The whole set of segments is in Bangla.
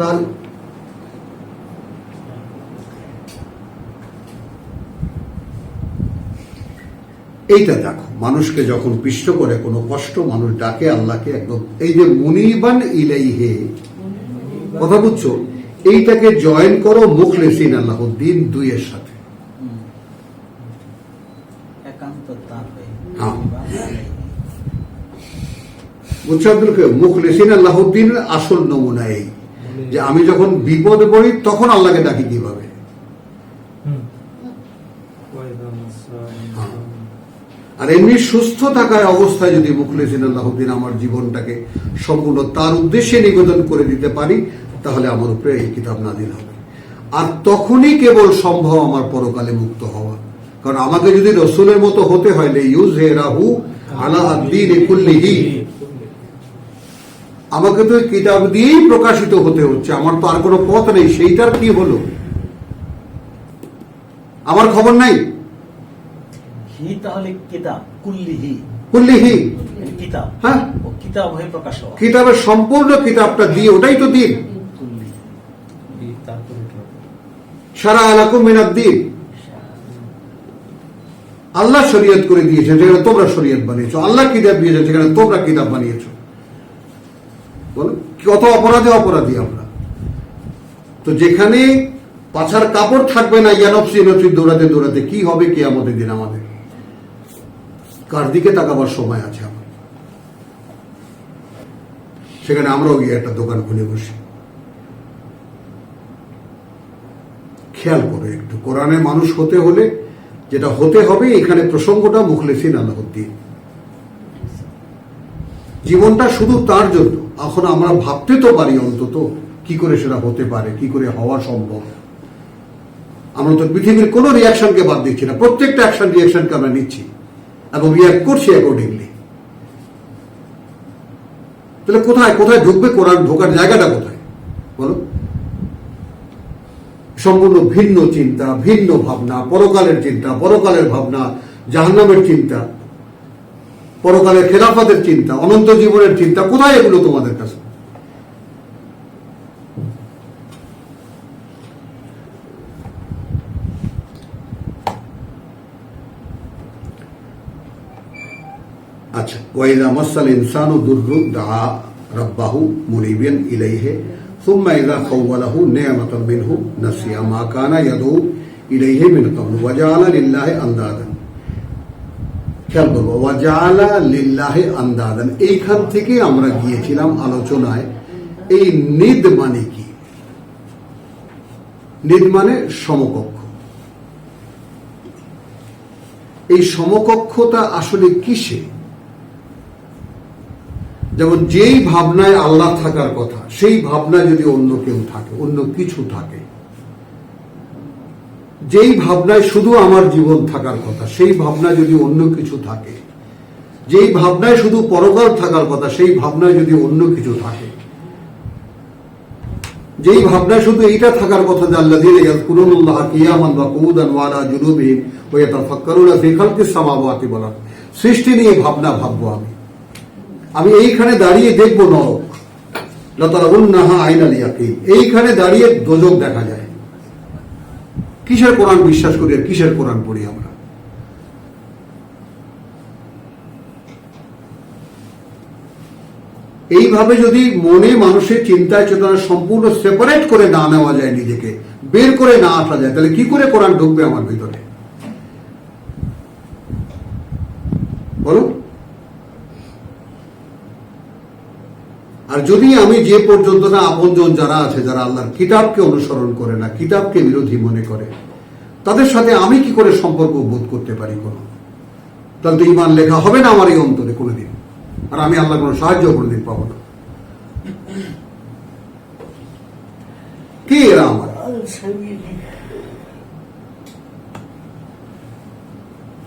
তাহলে এইটা দেখো, মানুষকে যখন পিষ্ট করে কোনো কষ্ট, মানুষ ডাকে আল্লাহকে একদম। এই যে মুনিবান ইলাইহে, কথা বুঝছ? এইটাকে জয়েন করো মুখলেসিন আল্লাহদ্দিন দুইয়ের সাথে। একান্ত তার হয়ে। বুঝছ আব্দুল? মুখলেসিন আল্লাহদ্দিনের আসল নমুনা এই। যে আমি যখন বিপদে পড়ি তখন আল্লাহকে ডাকি কীভাবে। আর এমনি সুস্থ থাকার অবস্থায় যদি মুখলেসিন আল্লাহদ্দিন আমার জীবনটাকে সম্পূর্ণ তার উদ্দেশ্যে নিবেদন করে দিতে পারি তাহলে আমার উপরে এই কিতাব নাজিল হবে। আর তখনই কেবল সম্ভব আমার পরকালে মুক্ত হওয়া। কারণ আমাকে যদি রসুলের মতো হতে হয় ইউজ হে রাহু আলা আদ্দিন আমাকে তো কিতাব দিয়েই প্রকাশিত হতে হচ্ছে। আমার তো আর কোনো পথ নেই। সেইটার কি হলো? আমার খবর নাই? হি তাহলে কিতাব কুল্লি হি। কুল্লিহি কিতাব। হ্যাঁ। কিতাব হয়ে প্রকাশ হওয়া কিতাবের সম্পূর্ণ কিতাবটা দিয়ে ওটাই তো দিন? সারা আলাকুম মিনাদ দিন। আল্লাহ শরীয়ত করে দিয়েছে যেখানে তোমরা শরীয়ত বানিয়েছো। আল্লাহ কিতাব দিয়েছেন যেখানে তোমরা কিতাব বানিয়েছো। বলো কত অপরাধে অপরাধী আমরা? তো যেখানে পাছার কাপড় থাকবে না ইয়ানফসি নফসি দৌড়াতে দৌড়াতে, কি হবে কি আমাদের দিন আমাদের? কার দিকে তাকাবার সময় আছে আমার? সেখানে আমরাও গিয়ে একটা দোকান খুলে বসি। খেয়াল করো একটু, কোরআনে মানুষ হতে হলে যেটা হতে হবে, এখানে প্রসঙ্গটা মুখলেসিন আল্লাহদ্দিন জীবনটা শুধু তার জন্য। এখন আমরা ভাবতে তো পারি অন্তত কি করে সেটা হতে পারে, কি করে হওয়া সম্ভব। আমরা তো পৃথিবীর কোনো রিয়াকশনকে বাদ দিচ্ছি না, প্রত্যেকটা অ্যাকশন রিয়াকশনকে আমরা নিচ্ছি এবং রিয়াক্ট করছি অ্যাকর্ডিংলি তাহলে কোথায় কোথায় ঢুকবে কোরআন ঢোকার জায়গাটা কোথায়? বলো। সম্পূর্ণ ভিন্ন চিন্তা, ভিন্ন ভাবনা, পরকালের চিন্তা, পরকালের ভাবনা, জাহান্নামের চিন্তা। পরকালে খেলাফতের চিন্তা, অনন্ত জীবনের চিন্তা, কোথায় এগুলো তোমাদের কাছে? আচ্ছা ওয়াইদা মাসাল ইনসানু দুররু দা রব্বাহু মুনিবিয়ান ইলাইহি, সুম্মা ইযা খাওয়ালাহু নি'মাতান মিনহু, নাসিয়া মা কানা ইয়াদউ ইলাইহি মিন ক্বাবল ওয়া জাআলা লিল্লাহি খেয়াল করব। ওয়াজালা লিল্লাহে আন্দাদান। এইখান থেকে আমরা গিয়েছিলাম আলোচনায়, এই নিদ মানে কি? নিদ মানে সমকক্ষ। এই সমকক্ষতা আসলে কিসে? যেমন যেই ভাবনায় আল্লাহ থাকার কথা, সেই ভাবনায় যদি অন্য কেউ থাকে, অন্য কিছু থাকে যেই ভাবনায় শুধু আমার জীবন থাকার কথা, সেই ভাবনায় যদি অন্য কিছু থাকে, যেই ভাবনায় শুধু পরকাল থাকার কথা, সেই ভাবনায় যদি অন্য কিছু থাকে, যেই ভাবনায় শুধু এইটা থাকার কথা যে আল্লাহ দিলে ইয়াজকুরুল্লাহ কিয়ামান ওয়া কুউদান ওয়া আলা জুনুবিহিম ওয়া ইয়াতাফাক্কারুনা ফি খালকিস সামাওয়াতি সৃষ্টি নিয়ে ভাবনা ভাববো আমি। আমি এইখানে দাঁড়িয়ে দেখব নরক। লতারাউন্নাহা আইনাল ইয়াকিন। এইখানে দাঁড়িয়ে দোজক দেখা যায়। কিসের কোরআন বিশ্বাস করি আর কিসের কোরআন পড়ি আমরা? এইভাবে যদি মনে মানুষের চিন্তায় চেতনা সম্পূর্ণ সেপারেট করে না নেওয়া যায় নিজেকে, বের করে না আসা যায়, তাহলে কি করে কোরআন ঢুকবে আমার ভিতরে? বলো আর যদি আমি যে পর্যন্ত না আপনজন যারা আছে, যারা আল্লাহর কিতাবকে অনুসরণ করে না, কিতাবকে বিরোধী মনে করে, তাদের সাথে আমি কি করে সম্পর্ক বোধ করতে পারি কোনো? তাহলে তো ইমান লেখা হবে না আমার এই অন্তরে কোনোদিন। আর আমি আল্লাহ কোনো সাহায্য কোনোদিন পাবো না। কে এরা আমার?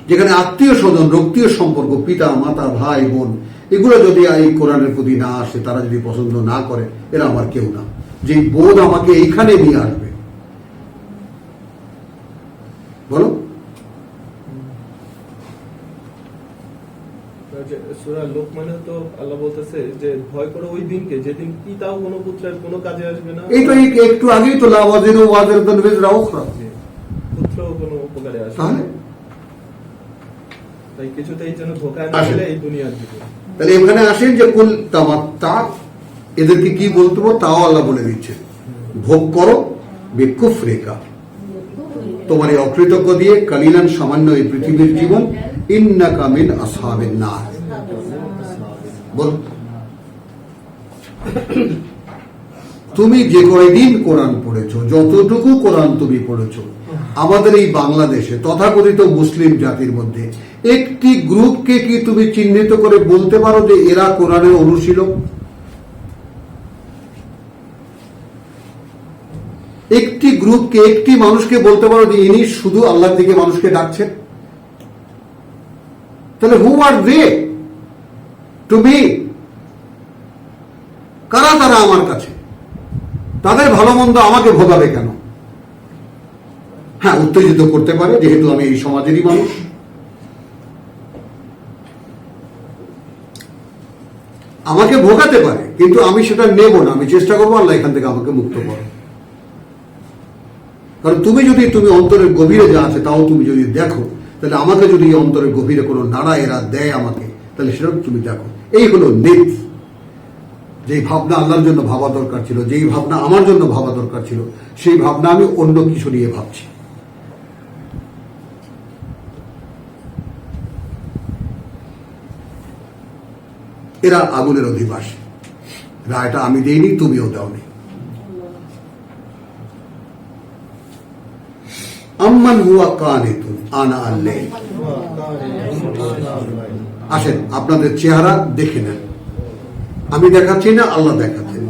যেখানে আত্মীয় স্বজন রক্তীয় সম্পর্ক, পিতা, মাতা, ভাই, বোন এগুলো যদি এই কোরআনের প্রতি না আসে তারা যদি পছন্দ না করে এরা আমার কেউ না। যে বোধ আমাকে এইখানে নিয়ে আসবে। বলো। সূরা লোকমানে তো আল্লাহ বলতেছে যে ভয় করো ওই দিনকে যেদিন পিতাও কোনো পুত্রের কোনো কাজে আসবে না। এই তো একটু আগেই তো লাওয়াজির ওয়াজের জি। কোনো উপকারে আসবে তাহলে? তাই কিছুতেই যেন ধোকায় না। ফেলে এই দুনিয়ার দিকে। তাহলে এখানে আসেন যে কুল তামাত্তা এদেরকে কি বলতে হবে তাও আল্লাহ বলে দিচ্ছে ভোগ করো বেকুফ রেখা। তোমার এই অকৃতজ্ঞ দিয়ে কালিলান সামান্য এই পৃথিবীর জীবন ইন্না কামিন আসহাবেন না বল। তুমি যে কয়দিন কোরআন পড়েছো, যতটুকু কোরআন তুমি পড়েছো, আমাদের এই বাংলাদেশে তথাকথিত মুসলিম জাতির মধ্যে একটি গ্রুপকে কি তুমি চিহ্নিত করে বলতে পারো যে এরা কোরআনের অনুশীলক? একটি গ্রুপকে, একটি মানুষকে বলতে পারো যে ইনি শুধু আল্লাহর দিকে মানুষকে ডাকছেন? তাহলে হু আর দে টু বি কারা তারা আমার কাছে? তাদের ভালো মন্দ আমাকে ভোগাবে কেন? হ্যাঁ উত্তেজিত করতে পারে, যেহেতু আমি এই সমাজেরই মানুষ। আমাকে ভোগাতে পারে, কিন্তু আমি সেটা নেব না। আমি চেষ্টা করব আল্লাহ এখান থেকে আমাকে মুক্ত করো কারণ তুমি যদি তুমি অন্তরের গভীরে যা আছে তাও তুমি যদি দেখো, তাহলে আমাকে যদি অন্তরের গভীরে কোনো নাড়া এরা দেয় আমাকে, তাহলে সেটা তুমি দেখো। এই হলো নেট যেই ভাবনা আল্লাহর জন্য ভাবা দরকার ছিল যেই ভাবনা আমার জন্য ভাবা দরকার ছিল সেই ভাবনা আমি অন্য কিছু নিয়ে ভাবছি। এরা আগুনের অধিবাসী। রায়টা আমি দেইনি তুমিও দাওনি। আম্মান হুয়া কানিতুন আনা আল্লাহ আসেন আপনাদের চেহারা দেখে নেন। আমি দেখাচ্ছি না, আল্লাহ দেখাচ্ছেন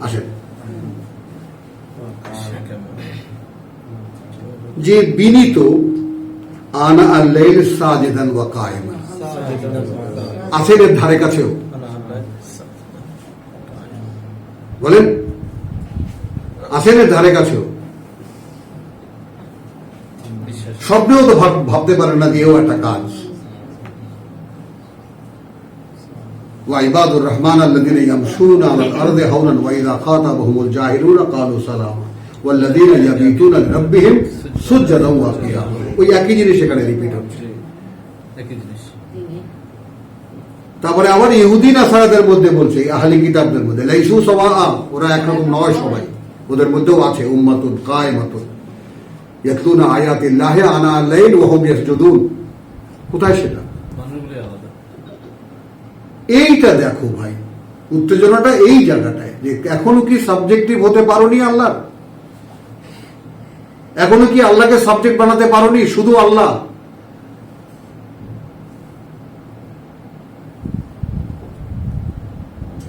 আসেন। যে বিনীত, আনা আল্লাহ সাজেদান ওয়া কায়েমা আছেন এর ধারে কাছেও। বলেন আছেন এর ধারে কাছেও। স্বপ্নেও তো ভাব- ভাবতে পারেন না যে একটা কাজ। وعباد الرحمن الذين يمشون على الأرض هونا وإذا خاطبهم الجاهلون قالوا سلاما والذين يبيتون لربهم سجدا وقياما ওই একই জিনিস এখানে রিপিট হচ্ছে একই জিনিস তারপরে আবার ইহুদিন আসারাদের মধ্যে বলছে আহলি কিতাবদের মধ্যে লাইসু সবা ওরা একরকম নয় সবাই ওদের মধ্যেও আছে উম্মাতুন কায়মাতুন ইয়াতলুনা আয়াতিল্লাহি আনা আল-লাইল ওয়া হুম ইয়াসজুদুন কোথায় সেটা মানুষগুলি আলাদা এইটা দেখো ভাই, উত্তেজনাটা এই জায়গাটায় যে এখনও কি সাবজেক্টিভ হতে পারোনি আল্লাহ? এখনও কি আল্লাহকে সাবজেক্ট বানাতে পারোনি শুধু আল্লাহ?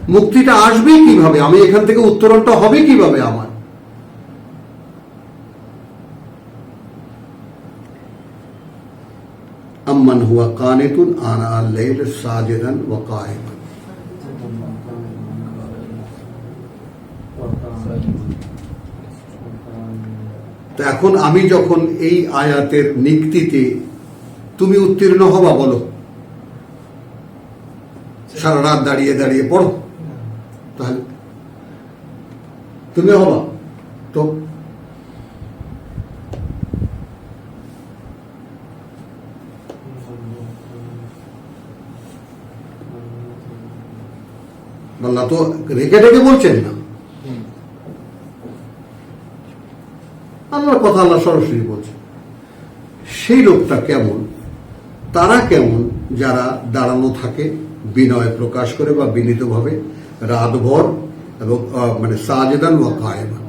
মুক্তিটা আসবে কীভাবে? আমি এখান থেকে উত্তরণটা হবে কীভাবে আমার? আম্মান হুয়া কানিতুন আনা আল-লাইল সাজিদান ওয়া কায়িমান তো এখন আমি যখন এই আয়াতের নিক্তিতে তুমি উত্তীর্ণ হবা বলো, সারা রাত দাঁড়িয়ে দাঁড়িয়ে পড়ো, তাহলে তুমি হবা। তো আল্লাহ তো রেখে রেখে বলছেন না। আল্লাহর কথা আল্লাহ সরাসরি বলছে সেই লোকটা কেমন? তারা কেমন? যারা দাঁড়ানো থাকে বিনয় প্রকাশ করে বা বিনীতভাবে রাতভর এবং মানে সাজেদান ও কায়মান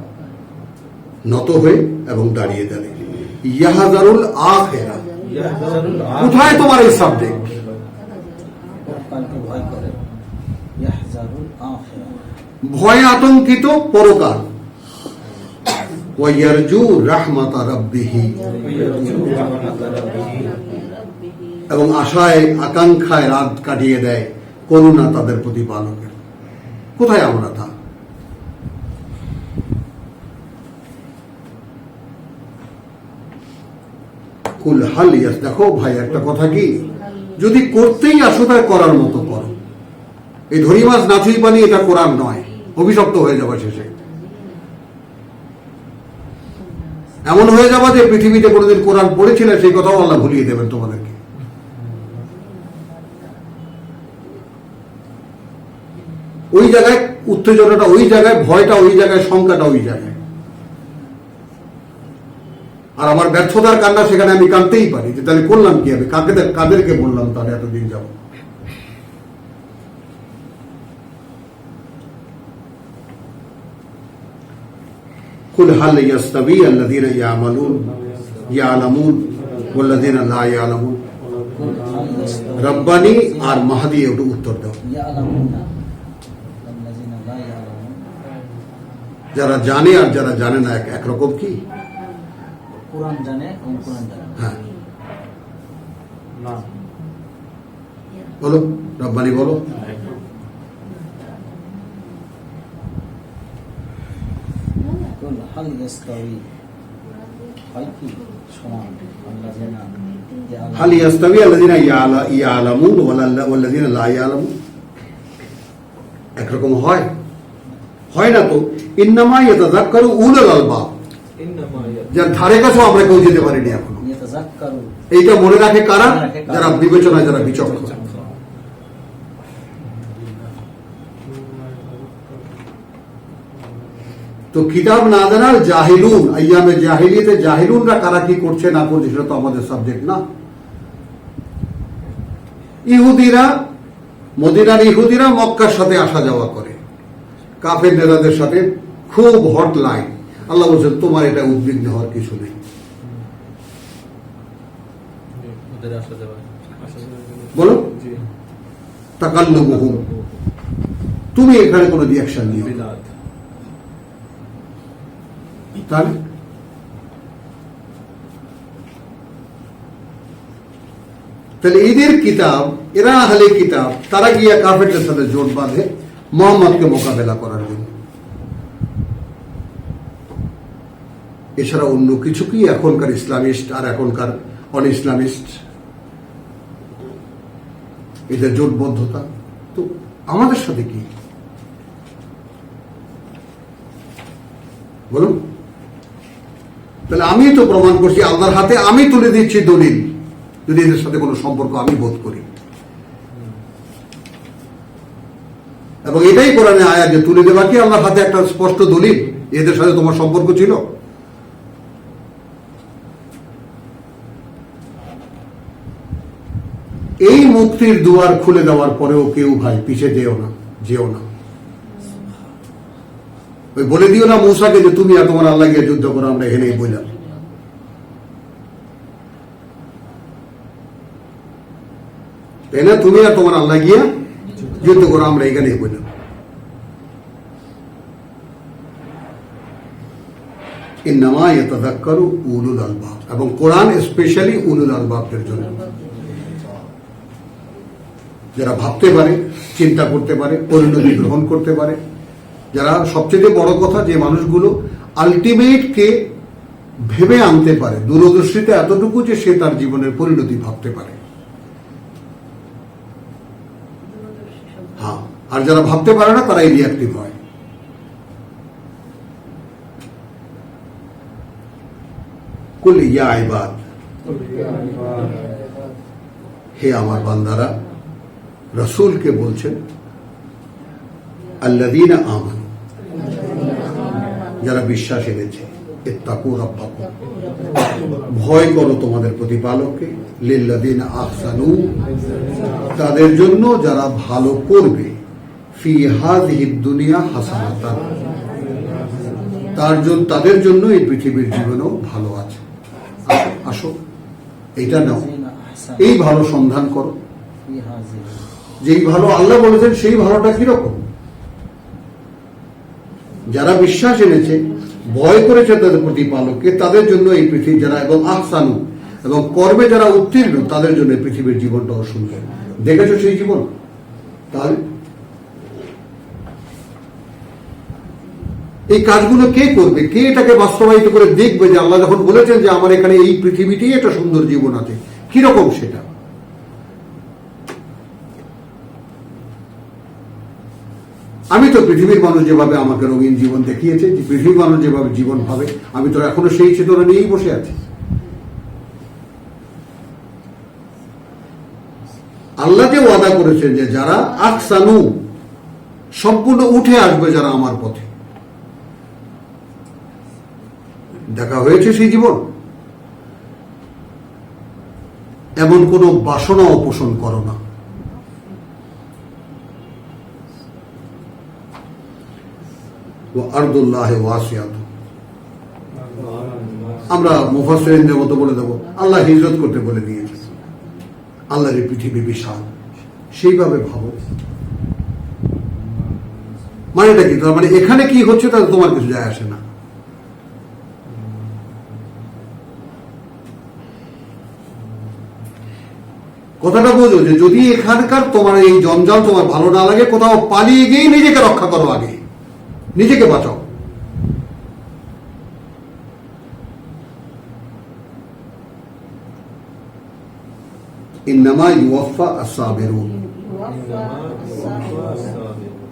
নত হয়ে এবং দাঁড়িয়ে দাঁড়িয়ে ইয়াহাজারুল আখেরা। কোথায় তোমার এই সাবজেক্ট ভয় আতঙ্কিত পরকাল। ওয়াইয়ারজু রাহমাতা এবং আশায়, আকাঙ্ক্ষায় রাত কাটিয়ে দেয় করুণা তাদের প্রতিপালকের। কোথায় আমরা তা? কুল হালিয়াস দেখো ভাই, একটা কথা কি? যদি করতেই আসো তাই করার মতো করো। এই ধরি মাছ নাচুই পানি এটা কোরআন নয়। অভিশপ্ত হয়ে যাবে শেষে। এমন হয়ে যাবে যে পৃথিবীতে কোনোদিন কোরআন পড়েছিলে সেই কথাও আল্লাহ ভুলিয়ে দেবেন তোমাদেরকে। ওই জায়গায় উত্তেজনাটা ওই জায়গায়, ভয়টা ওই জায়গায়, শঙ্কাটা ওই জায়গায়। আর আমার ব্যর্থতার কান্না সেখানে আমি কাঁদতেই পারি যে তাহলে করলাম কি আমি? কাকে কাদেরকে বললাম তাহলে এতদিন যাব কুল হাল ইয়াস্তাবি আল্লাযীনা ইয়ামালুন ইয়ালামুন ওয়াল্লাযীনা লা ইয়ালামুন। রব্বানি আর মাহাদি একটু উত্তর দাও। যারা জানে আর যারা জানে না এক একরকম কি? কোরআন জানে কোরআন জানে হ্যাঁ। বলো রব্বানি বলো। কুল হাল ইয়াস্তাওয়ি হয় কি সমান আল্লাযিনা ইয়ালামুন هل يستوي الذين يعل- يعلمون ولا- والذين لا يعلمون একরকম হয় হয় না তো ইন্নামা ইয়াতাযাক্কারু উলুল আলবাব ইন্নামা ইয়া- যার ধারে কাছেও আমরা কেউ যেতে পারিনি এখনো ইয়াতাযাক্কারু এইটা মনে রাখে কারা মনে রাখে কারা? যারা বিবেচনায় যারা বিচক্ষণ তো কিতাব না জানার জাহিলুন আইয়ামে জাহিলিতে জাহিলুনরা কারা কি করছে না করছে সেটা তো আমাদের সাবজেক্ট না। ইহুদিরা মদিনার ইহুদিরা মক্কার সাথে আসা যাওয়া করে। কাফের নেতাদের সাথে খুব হট লাইন আল্লাহ বলছেন তোমার এটা উদ্বিগ্ন হওয়ার কিছু নেই। বলো জি তাকাল্লুবুহুম তুমি এখানে কোনো রিয়াকশন নিও। না। তাহলে এদের কিতাব এরা আহলে কিতাব তারা গিয়া কাফেরদের সাথে জোট বাঁধে মোহাম্মদকে মোকাবেলা করার জন্য। এছাড়া অন্য কিছু কি এখনকার ইসলামিস্ট আর এখনকার অন ইসলামিস্ট এদের জোটবদ্ধতা। তো আমাদের সাথে কি? বলুন। তাহলে আমি তো প্রমাণ করছি আল্লাহর হাতে আমি তুলে দিচ্ছি দলিল। যদি এদের সাথে কোনো সম্পর্ক আমি বোধ করি। এবং এটাই কোরআনে আয়া যে তুলে দেবা কি আল্লাহর হাতে একটা স্পষ্ট দলিল? এদের সাথে তোমার সম্পর্ক ছিল? এই মুক্তির দুয়ার খুলে দেওয়ার পরেও কেউ ভাই, পিছে যেও না যেও না। ওই বলে দিও না মৌসাকে যে তুমি আর তোমার আল্লাহ গিয়ে যুদ্ধ করো, আমরা এখানেই বললাম তাই না? তুমি আর তোমার আল্লাহ গিয়া যুদ্ধ করো, আমরা এখানেই বললাম ইন্নামা ইয়াতাযাক্কারু উলুল আলবাব, এবং কোরআন স্পেশালি উলুল আলবাবদের জন্য। যারা ভাবতে পারে, চিন্তা করতে পারে, পরিণতি গ্রহণ করতে পারে যারা সবচেয়ে বড় কথা যে মানুষগুলো আলটিমেট কে ভেবে আনতে পারে দূরদর্শিতা এতটুকু যে সে তার জীবনের পরিণতি ভাবতে পারে। হ্যাঁ আর যারা ভাবতে পারে না, তারাই রিয়াক্টিভ হয়। হে আমার বান্দারা, রসুলকে বলছেন আল্লাদিনা আমান যারা বিশ্বাস এনেছে রাব্বাকুম। ভয় করো তোমাদের প্রতিপালককে লিল্লাদিন আহসানু। তাদের জন্য যারা ভালো করবে, ফি দুনিয়া তার জন্য তাদের জন্য এই পৃথিবীর জীবনেও ভালো আছে। আসো, এইটা নাও। এই ভালো সন্ধান করো। যেই ভালো আল্লাহ বলেছেন, সেই ভালোটা কীরকম? বিশ্বাস এনেছে, ভয় করেছে তাদের প্রতিপালককে, তাদের জন্য এই পৃথিবী যারা এবং আহসানু এবং কর্মে যারা উত্তীর্ণ, তাদের জন্য পৃথিবীর জীবনটা অসুন্দর। দেখেছ সেই জীবন? তাহলে এই কাজগুলো কে করবে? কে এটাকে বাস্তবায়িত করে দেখবে যে আল্লাহ যখন বলেছেন যে আমার এখানে এই পৃথিবীতেই একটা সুন্দর জীবন আছে? কীরকম সেটা? আমি তো পৃথিবীর মানুষ যেভাবে আমাকে রঙিন জীবন দেখিয়েছে, যে পৃথিবীর মানুষ যেভাবে জীবন ভাবে, আমি তো এখনও সেই চেতনা নিয়েই বসে আছি। আল্লাহ যে ওয়াদা করেছেন যে যারা আকসানু সম্পূর্ণ উঠে আসবে যারা আমার পথে। দেখা হয়েছে সেই জীবন। এমন কোনো বাসনাও পোষণ করো না। আমরা মুফাসসিরিনদের মতো বলে দেবো, আল্লাহ হিজরত করতে বলে দিয়েছে। আল্লাহর এই পৃথিবী বিশাল। সেইভাবে ভাবো। মানেটা কি? মানে এখানে কি হচ্ছে তাতে তোমার কিছু যায় আসে না। কথাটা বোঝো যে যদি এখানকার তোমার এই জঞ্জাল তোমার ভালো না লাগে, কোথাও পালিয়ে গিয়ে নিজেকে রক্ষা করো আগে। নিজেকে বাঁচাও।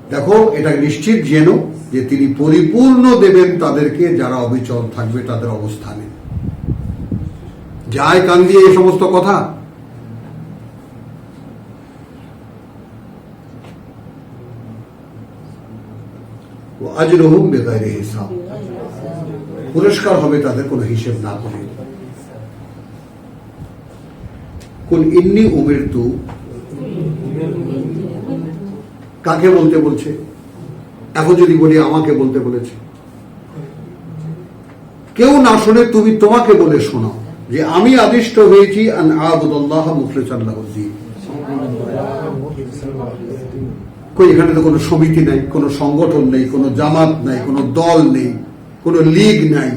দেখো, এটা নিশ্চিত যেন যে তিনি পরিপূর্ণ দেবেন তাদেরকে, যারা অবিচল থাকবে তাদের অবস্থানে। যায় কান দিয়ে এই সমস্ত কথা? ও আজরহুম বেগাইরে হিসাব। পুরস্কার হবে তাদের কোনো হিসেব না করে। কোন ইন্নি উমের তু কাকে বলতে বলছে? এখন যদি বলি, আমাকে বলতে বলেছে। কেউ না শুনে তুমি তোমাকে বলে শোনাও যে আমি আদিষ্ট হয়েছি আন আবুদুল্লাহ মুখলিসান কই, এখানে তো কোনো সমিতি নাই, কোনো সংগঠন নেই, কোনো জামাত নাই, কোনো দল নেই, কোনো লীগ নাই।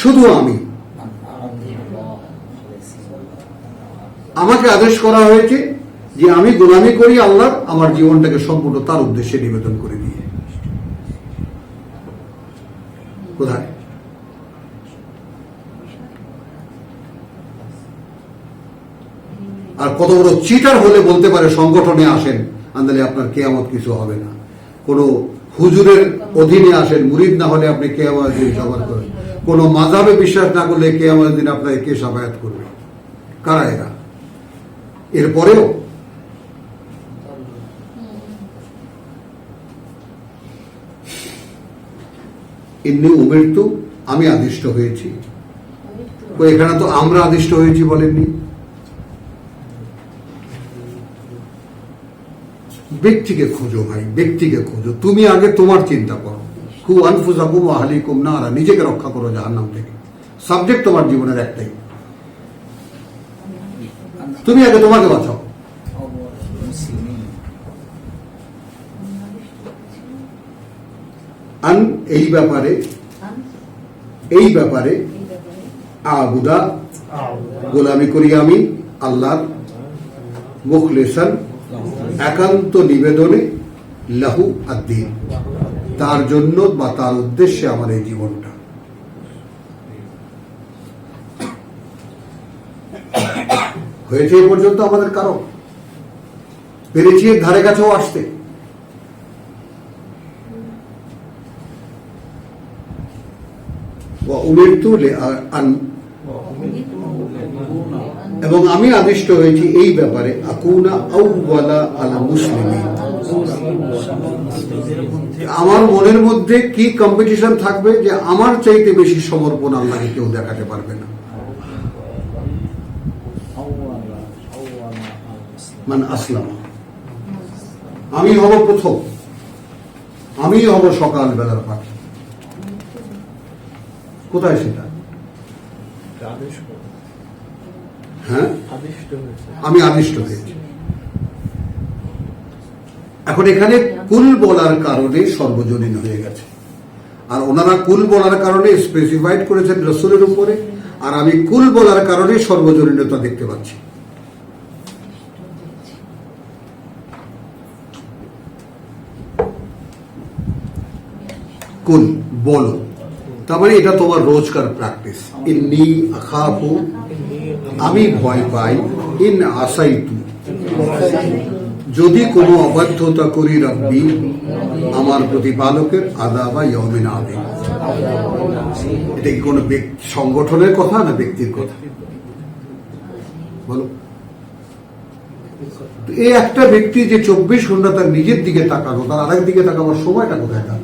শুধু আমি। আমাকে আদেশ করা হয়েছে যে আমি গোলামি করি আল্লাহ, আমার জীবনটাকে সম্পূর্ণ তার উদ্দেশ্যে নিবেদন করে দিয়ে। কোথায়? আর কত বড় চিটার হলে বলতে পারে সংগঠনে আসেন, আন্দালে আপনার কেয়ামত কিছু হবে না। কোন হুজুরের অধীনে আসেন, মুরিদ না হলে আপনি কেয়ামত দিন করেন। কোন মাজাবে বিশ্বাস না করলে কেয়ামত দিন আপনাকে কে সাবায়াত করবে? কারা এরা? এরপরেও এমনি উমের তো আমি আদিষ্ট হয়েছি। এখানে তো আমরা আদিষ্ট হয়েছি বলেননি। ব্যক্তিকে খোঁজো ভাই, ব্যক্তিকে খোঁজো। তুমি আগে তোমার চিন্তা করো। খুব কু আনফুজাকুম আহলি আর নিজেকে রক্ষা করো জাহান্নাম থেকে। সাবজেক্ট তোমার জীবনের একটাই। তুমি আগে তোমাকে বাঁচাও। আন, এই ব্যাপারে এই ব্যাপারে আবুদা গোলামি করি আমি আল্লাহ মুখলেসান একান্ত নিবেদনে লাহু আদ্দিন। তার জন্য বা তার উদ্দেশ্যে আমার এই জীবনটা। হয়েছে এই পর্যন্ত আমাদের কারও? পেরেছি এর ধারে কাছেও আসতে। উমিরতু আন এবং আমি আদিষ্ট হয়েছি এই ব্যাপারে, আকুনা আউওয়ালা আলা মুসলিম আমার মনের মধ্যে কি কম্পিটিশন থাকবে যে আমার চাইতে বেশি সমর্পণ আল্লাহকে কেউ দেখাতে পারবে না? মানে আসলাম। আমি হব প্রথম। আমি হব সকাল বেলার পাখি। কোথায় সেটা? হ্যাঁ? আমি আদিষ্ট হয়েছি। এখন এখানে কুল বলার কারণে সর্বজনীন হয়ে গেছে। আর ওনারা কুল বলার কারণে স্পেসিফাইড করেছেন রসুলের উপরে আর আমি কুল বলার কারণে সর্বজনীনতা দেখতে পাচ্ছি। কুল বলো। তার মানে এটা তোমার রোজকার প্র্যাকটিস ইন্নি আখাফু আমি ভয় পাই, ইন আসাইতু। যদি কোনো অবাধ্যতা করি রব্বি, আমার প্রতিপালকের আদাবা ইয়মিন আদিম এটা কি কোনো সংগঠনের কথা না ব্যক্তির কথা? বলো। এই একটা ব্যক্তি যে চব্বিশ ঘণ্টা তার নিজের দিকে তাকানো, তার আরেক দিকে তাকাবার সময়টা কোথায় তার?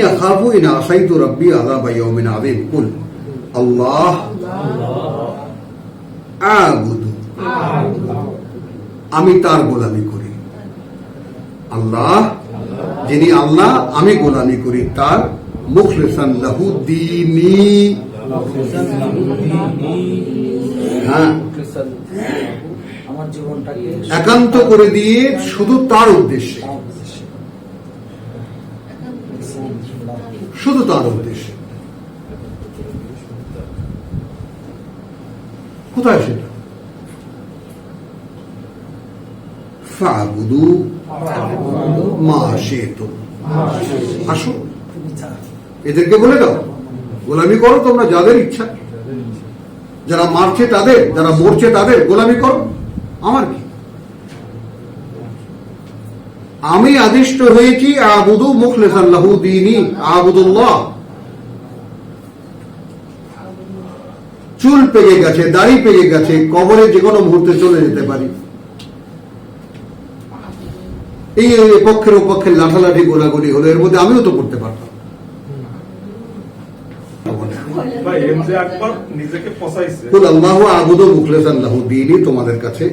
আখাফু আখাইতু রব্বি ইয়াউমিন আযীম কুল আল্লাহ আবুদু আমি তার গোলামি করি। আল্লাহ যিনি আল্লাহ আমি গোলামি করি। তার মুখলেসান লাহু হ্যাঁ। একান্ত করে দিয়ে শুধু তার উদ্দেশ্যে। শুধু তার উদ্দেশ্যে। কোথায় সেটা? ফাবুদু মা শেতুম আসো। এদেরকে বলে দাও। গোলামি করো, তোমরা যাদের ইচ্ছা। যারা মারছে তাদের, যারা মরছে তাদের গোলামি করো। আমার কি? আমি আদিষ্ট হয়েছি আবুদু মুখলেসাল্লাহু দিনী আবুদুল্লাহ? চুল পেকে গেছে দাড়ি পেকে গেছে কবরে যে কোনো মুহূর্তে চলে যেতে পারি। এই পক্ষের ও পক্ষের লাঠালাঠি গোলাগুলি হলো এর মধ্যে আমিও তো করতে পারতাম। তোমাদের কাছে।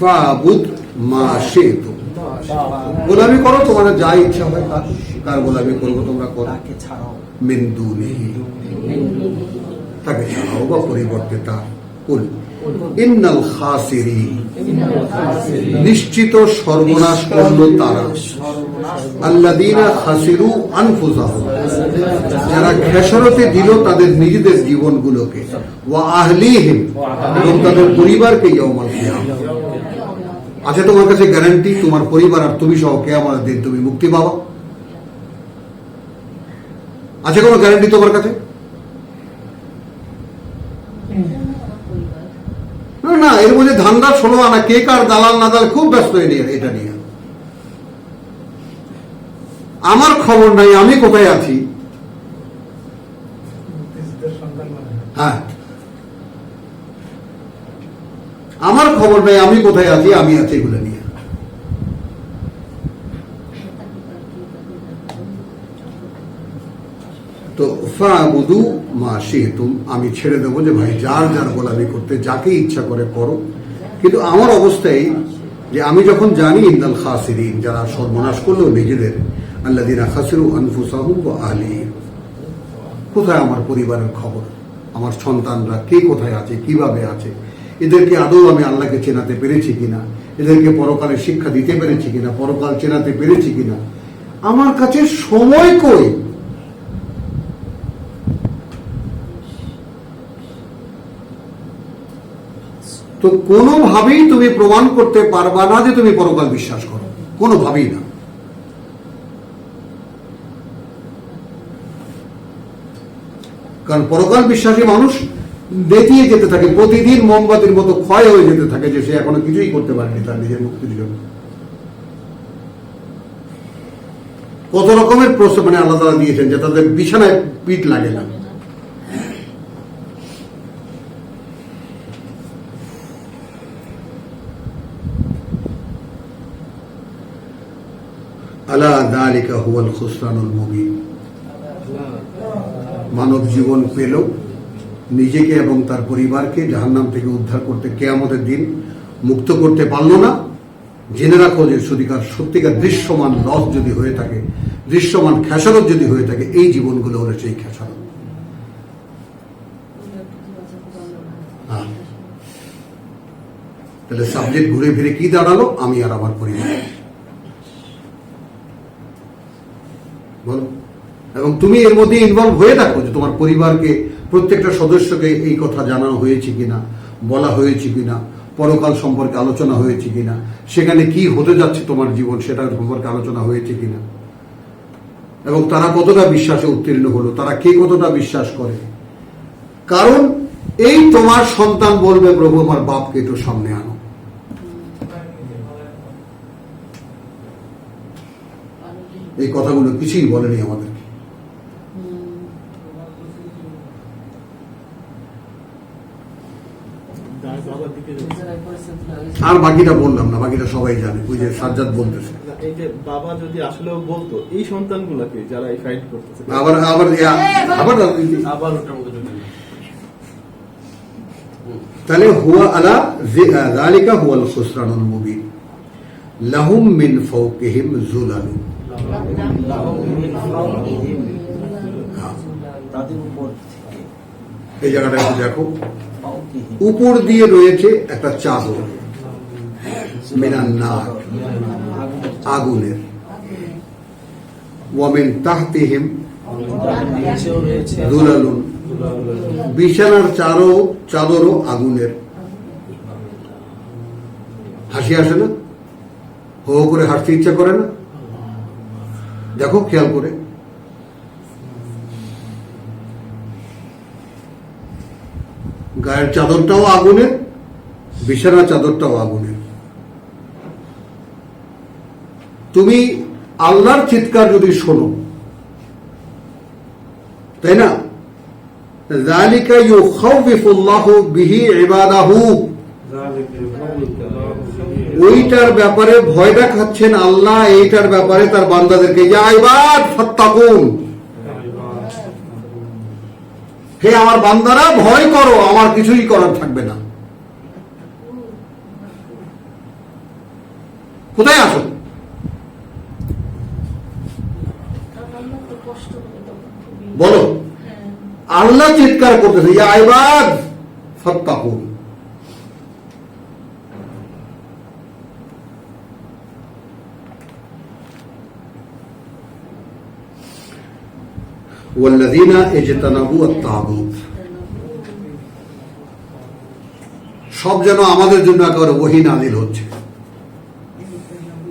ফাবুদ মা শিতু। গোলামি করো তোমাদের যা ইচ্ছা হয় তার কার গোলামি করব তোমরা করো? তাকে ছাড়াও। মিন দুনিহি তাকে ছাড়াও বা পরিবর্তে তার কুল ইন্নাল খাসিরিন নিশ্চিত সর্বনাশ করল তারা। আল্লাদিনা খাসিরু আনফুসাহুম। যারা খেসরতে দিল তাদের নিজেদের জীবনগুলোকে। ওয়া আহলিহিম। এবং তাদের পরিবারকে ইয়াউমাল কিয়ামah আছে তোমার কাছে গ্যারান্টি তোমার পরিবার আর তুমি সহ কেয়ামত দিন তুমি মুক্তি পাবা? আছে কোনো গ্যারান্টি তোমার কাছে? না না এর মধ্যে ধান্দা ষোলো আনা কে কার দালাল না দালাল খুব ব্যস্ত এটা নিয়ে। আমার খবর নাই আমি কোথায় আছি? হ্যাঁ আমার খবর নেই, আমি কোথায় আছি? আমি আছি এগুলো নিয়ে। তো ফাবুদু মা শিহতুম আমি ছেড়ে দেবো যে ভাই যার যার গোলামি করতে যাকে ইচ্ছা করে করো। কিন্তু আমার অবস্থায় যে আমি যখন জানি, ইন্দাল খাসিরিন, যারা সর্বনাশ করল নিজেদের আল্লাদিনা খাসিরু আনফুসাহুম ও আলী কোথায় আমার পরিবারের খবর? আমার সন্তানরা কে কোথায় আছে? কীভাবে আছে? এদেরকে আদৌ আমি আল্লাহকে চেনাতে পেরেছি কিনা? এদেরকে পরকালের শিক্ষা দিতে পেরেছি কিনা? পরকাল চেনাতে পেরেছি কিনা? আমার কাছে সময় কই? তো কোনোভাবেই তুমি প্রমাণ করতে পারবা না যে তুমি পরকাল বিশ্বাস করো। কোনোভাবেই না। কারণ পরকাল বিশ্বাসী মানুষ দেখিয়ে যেতে থাকে, প্রতিদিন মোমবাতির মতো ক্ষয় হয়ে যেতে থাকে যে সে এখনও কিছুই করতে পারেনি তার নিজের মুক্তির জন্য। কত রকমের প্রশ্ন মানে আল্লাহ তালা দিয়েছেন যে তাদের বিছানায় পিঠ লাগে না। আলা হুয়াল খুসরানুল মুবিন। মানব জীবন পেল। নিজেকে এবং তার পরিবারকে জাহান্নাম থেকে উদ্ধার করতে কেয়ামতের দিন মুক্ত করতে পারল না। জেনে রাখো যে সত্যিকার সত্যিকার দৃশ্যমান লস যদি হয়ে থাকে, দৃশ্যমান খেসারত যদি হয়ে থাকে, এই জীবনগুলো হলো সেই খেসারত। হ্যাঁ। তাহলে সাবজেক্ট ঘুরে ফিরে কি দাঁড়াল? আমি আর আমার পরিবার। বলো। এবং তুমি এর মধ্যে ইনভলভ হয়ে থাকো যে তোমার পরিবারকে প্রত্যেকটা সদস্যকে এই কথা জানানো হয়েছে কিনা, বলা হয়েছে কিনা, পরকাল সম্পর্কে আলোচনা হয়েছে কিনা, সেখানে কি হতে যাচ্ছে তোমার জীবন সেটা সম্পর্কে আলোচনা হয়েছে কিনা। এবং তারা কতটা বিশ্বাসে উত্তীর্ণ হলো, তারা কে কতটা বিশ্বাস করে। কারণ এই তোমার সন্তান বলবে, প্রভু, আমার বাপকে একটু সামনে আনো। এই কথাগুলো কিছুই বলেনি আমাদেরকে যার বাবার দিকে যাচ্ছে। আর বাকিটা বললাম না বাকিটা সবাই জানে ওই যে সাজ্জাদ বলতেছে। এই যে বাবা যদি আসলেও বলতো এই সন্তানগুলোকে যারা এই ফাইট করতেছে আবার আবার আবার। তাহলে হুয়া আলা যালিকা হুয়াল খুসরানুল মুবিন। লাহুম মিন ফাওকিহিম যুলালু এই জায়গাটা একটু দেখো। উপর দিয়ে রয়েছে একটা চাদর। মিনান নার, আগুনের। ওয়ামিন তাহতিহিম দুলালুন। বিছানার চারো, চাদরও আগুনের। হাসি আসে না? হো করে হাসতে ইচ্ছা করে না? দেখো, খেয়াল করে। গায়ের চাদরটাও আগুনের, বিছানার চাদরটাও আগুনের। তুমি আল্লাহর চিৎকার যদি শোনো, তাই না? জালিকা ইউখাউফিফুল্লাহ বিহি ইবাদাহু। ওইটার ব্যাপারে ভয় দেখাচ্ছেন আল্লাহ, এইটার ব্যাপারে তার বান্দাদেরকে যে আইবাদ ফাত্তাকুন। হে আমার বান্দারা, ভয় করো, আমার কিছুই করার থাকবে না। কোথায় আসো? বলো আল্লাহ চিৎকার করতেছে ইয়া আইবাদ ফাত্তাকুন والذين اجتنبوا الطاغوت সব যেন আমাদের জন্য একেবারে ওহি নাজিল হচ্ছে